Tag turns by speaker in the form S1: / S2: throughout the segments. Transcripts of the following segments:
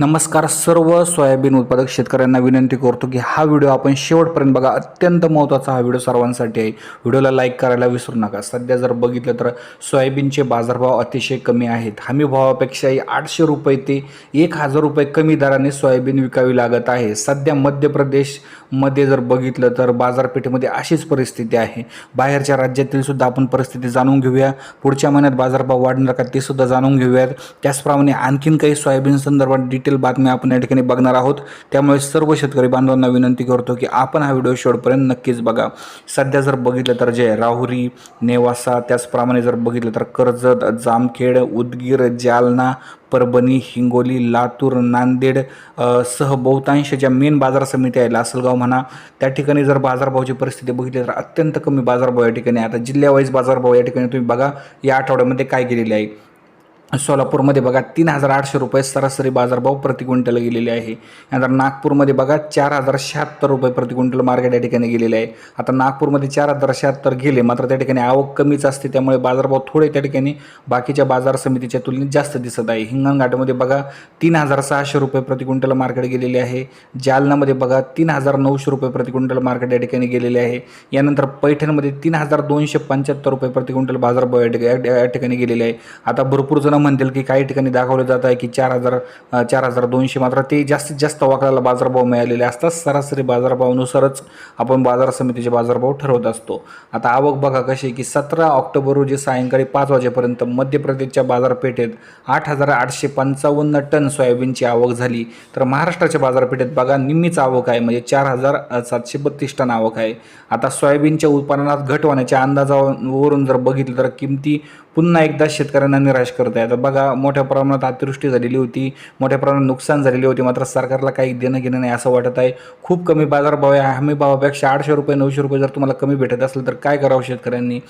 S1: नमस्कार सर्व सोयाबीन उत्पादक शेतकऱ्यांना विनंती करतो की हा व्हिडिओ आपण शेवटपर्यंत बघा. अत्यंत महत्त्वाचा हा व्हिडिओ सर्वांसाठी आहे. व्हिडिओला लाईक करायला विसरू नका. सध्या जर बघितलं तर सोयाबीनचे बाजारभाव अतिशय कमी आहेत. हमी भावापेक्षाही आठशे रुपये ते एक हजार रुपये कमी दराने सोयाबीन विकावी लागत आहे. सध्या मध्य प्रदेशमध्ये जर बघितलं तर बाजारपेठेमध्ये अशीच परिस्थिती आहे. बाहेरच्या राज्यातील सुद्धा आपण परिस्थिती जाणून घेऊया. पुढच्या महिन्यात बाजारभाव वाढणार का ते सुद्धा जाणून घेऊयात. त्याचप्रमाणे आणखीन काही सोयाबीन संदर्भात डिटेल बातम्या आपण या ठिकाणी बघणार आहोत. त्यामुळे सर्व शेतकरी बांधवांना विनंती करतो की आपण हा व्हिडिओ शेवटपर्यंत नक्कीच बघा. सध्या जर बघितलं तर जे राहुरी नेवासा त्याचप्रमाणे जर बघितलं तर कर्जत जामखेड उदगीर जालना परभणी हिंगोली लातूर नांदेड सह बहुतांश ज्या मेन बाजार समिती आहे लासलगाव म्हणा त्या ठिकाणी जर बाजारभावाची परिस्थिती बघितली तर अत्यंत कमी बाजारभाव या ठिकाणी आता जिल्ह्यावाईज बाजारभाव या ठिकाणी तुम्ही बघा या आठवड्यामध्ये काय गेलेले आहे. सोलापूरमध्ये बघा तीन हजार आठशे रुपये सरासरी बाजारभाव प्रति क्विंटल गेलेले आहे. नंतर नागपूरमध्ये बघा चार हजार शहात्तर रुपये प्रति क्विंटल मार्केट या ठिकाणी गेलेले आहे. आता नागपूरमध्ये चार हजार शहात्तर गेले मात्र त्या ठिकाणी आवक कमीच असते त्यामुळे बाजारभाव थोडे त्या ठिकाणी बाकीच्या बाजार समितीच्या तुलनेत जास्त दिसत आहे. हिंगणघाटमध्ये बघा तीन हजार सहाशे रुपये प्रति क्विंटल मार्केट गेलेले आहे. जालनामध्ये बघा तीन हजार नऊशे रुपये प्रति क्विंटल मार्केट या ठिकाणी गेलेले आहे. यानंतर पैठणमध्ये तीन हजार दोनशे पंच्याहत्तर रुपये प्रति क्विंटल बाजारभाव या ठिकाणी या ठिकाणी गेलेले आहे. आता भरपूर जण म्हणतील की काही ठिकाणी दाखवलं जात आहे की चार हजार चार हजार दोनशे मात्र ते जास्तीत जास्त वाकडाला बाजारभाव मिळालेले असतात. सरासरी बाजारभावानुसारच आपण बाजार समितीचे बाजारभाव ठरवत असतो. आता आवक बघा कशी की सतरा ऑक्टोबर रोजी सायंकाळी पाच वाजेपर्यंत मध्य प्रदेशच्या बाजारपेठेत आठ हजार आठशे पंचावन्न टन सोयाबीनची आवक झाली. तर महाराष्ट्राच्या बाजारपेठेत बघा निम्मीच आवक आहे म्हणजे चार हजार सातशे बत्तीस टन आवक आहे. आता सोयाबीनच्या उत्पादनात घट होण्याच्या अंदाजावरून जर बघितलं तर किमती पुन्हा एकदा शेतकऱ्यांना निराश करत आहे आता बघा मोठ्या प्रमाणात अतिवृष्टी झालेली होती मोठ्या प्रमाणात नुकसान झालेली होती मात्र सरकारला काही देणं घेणं नाही असं वाटत आहे. खूप कमी बाजारभाव आहे. हमी भावापेक्षा आठशे रुपये नऊशे रुपये जर तुम्हाला कमी भेटत असेल तर काय करावं शेतकऱ्यांनी?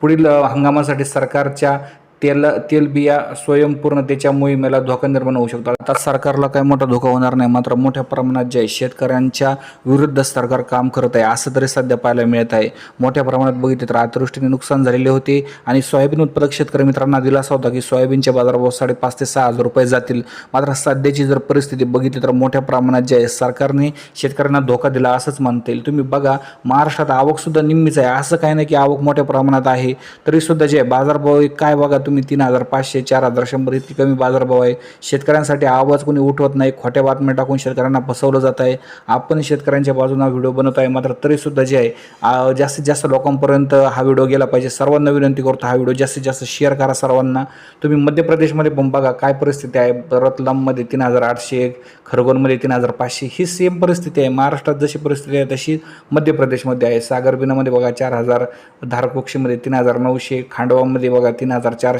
S1: पुढील हंगामासाठी सरकारच्या तेल तेलबिया स्वयंपूर्णतेच्या मोहिमेला धोका निर्माण होऊ शकतो. आता सरकारला काही मोठा धोका होणार नाही मात्र मोठ्या प्रमाणात जे आहे शेतकऱ्यांच्या विरुद्ध सरकार काम करत आहे असं तरी सध्या पाहायला मिळत आहे. मोठ्या प्रमाणात बघितले तर अतिवृष्टीने नुकसान झालेले होते आणि सोयाबीन उत्पादक शेतकरी मित्रांना दिलासा होता की सोयाबीनचे बाजारभाव साडेपाच ते सहा हजार रुपये जातील. मात्र सध्याची जर परिस्थिती बघितली तर मोठ्या प्रमाणात जे आहे सरकारने शेतकऱ्यांना धोका दिला असंच म्हणता येईल. तुम्ही बघा महाराष्ट्रात आवकसुद्धा निम्मीच आहे. असं काही नाही की आवक मोठ्या प्रमाणात आहे. तरीसुद्धा जे आहे बाजारभाव काय बघा तुम्ही तीन हजार पाचशे चार हजार शंभर इतकी कमी बाजारभाव आहे. शेतकऱ्यांसाठी आवाज कोणी उठवत नाही. खोट्या बातम्या टाकून शेतकऱ्यांना फसवलं जात आहे. आपण शेतकऱ्यांच्या बाजूने हा व्हिडिओ बनवत आहे. मात्र तरीसुद्धा जे आहे जास्तीत जास्त लोकांपर्यंत हा व्हिडिओ गेला पाहिजे. सर्वांना विनंती करतो हा व्हिडिओ जास्तीत जास्त शेअर करा सर्वांना. तुम्ही मध्य प्रदेशमध्ये पण बघा काय परिस्थिती आहे. रतलाममध्ये तीन हजार आठशे एक खरगोनमध्ये तीन हजार पाचशे. ही सेम परिस्थिती आहे. महाराष्ट्रात जशी परिस्थिती आहे तशी मध्य प्रदेशमध्ये आहे. सागरबिनामध्ये बघा चार हजार धारकोक्षीमध्ये तीन हजार नऊशे खांडवामध्ये बघा तीन हजार चारशे.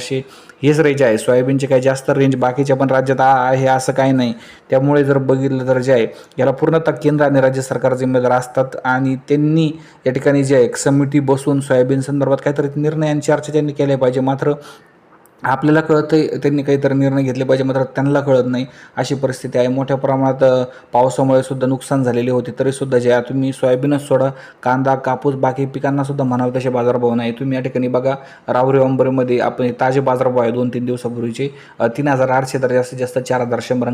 S1: हेच रेंज आहे. सोयाबीनचे काही जास्त रेंज बाकीच्या पण राज्यात आ- आहे असं काही नाही. त्यामुळे जर बघितलं तर जे आहे याला पूर्णतः केंद्र आणि राज्य सरकार जिम्मेदार असतात आणि त्यांनी या ठिकाणी जे आहे समिती बसून सोयाबीन संदर्भात काहीतरी निर्णय आणि चर्चा त्यांनी केल्या पाहिजे. मात्र आपल्याला कळतं त्यांनी काहीतरी निर्णय घेतले पाहिजे मात्र त्यांना कळत नाही. अशी परिस्थिती आहे. मोठ्या प्रमाणात पावसामुळे सुद्धा नुकसान झालेले होते. तरीसुद्धा जे आहे तुम्ही सोयाबीनच सोडा कांदा कापूस बाकी पिकांनासुद्धा म्हणावं म्हणावे तसे बाजारभाव नाही तुम्ही या ठिकाणी बघा रावरी अंबरीमध्ये आपण ताजे बाजारभाव आहे दोन तीन दिवसापूर्वीचे तीन हजार आठशे तर जास्तीत जास्त चार हजार शंभर